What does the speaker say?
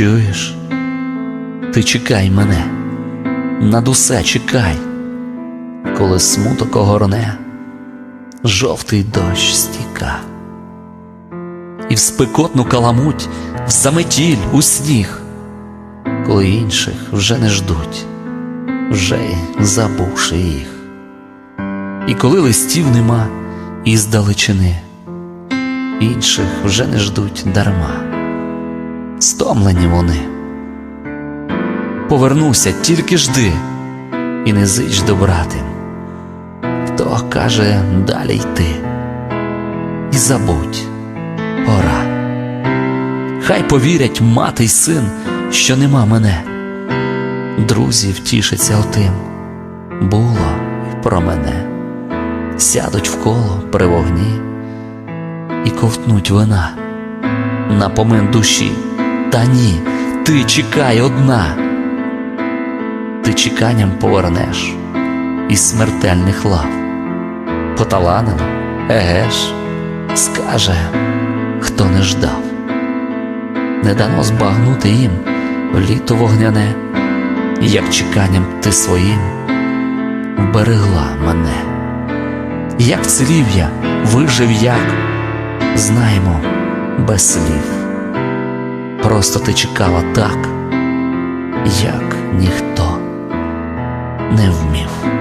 Чуєш? Ти чекай мене, над усе чекай, коли смуток огорне, жовтий дощ стіка, і в спекотну каламуть, в заметіль, у сніг, коли інших вже не ждуть, вже забувши їх. І коли листів нема із далечини, інших вже не ждуть дарма, стомлені вони. Повернуся, тільки жди, і не зич добратим, хто каже далі йти, і забудь, пора. Хай повірять мати й син, що нема мене, друзі втішаться отим, було й про мене сядуть в коло при вогні і ковтнуть вина на помин душі. Та ні, ти чекай одна, ти чеканням повернеш із смертельних лав. Поталанило, еге ж, скаже, хто не ждав. Не дано збагнути їм літо вогняне, як чеканням ти своїм вберегла мене. Як цілів я, вижив як, знаємо без слів. Просто ти чекала так, як ніхто не вмів.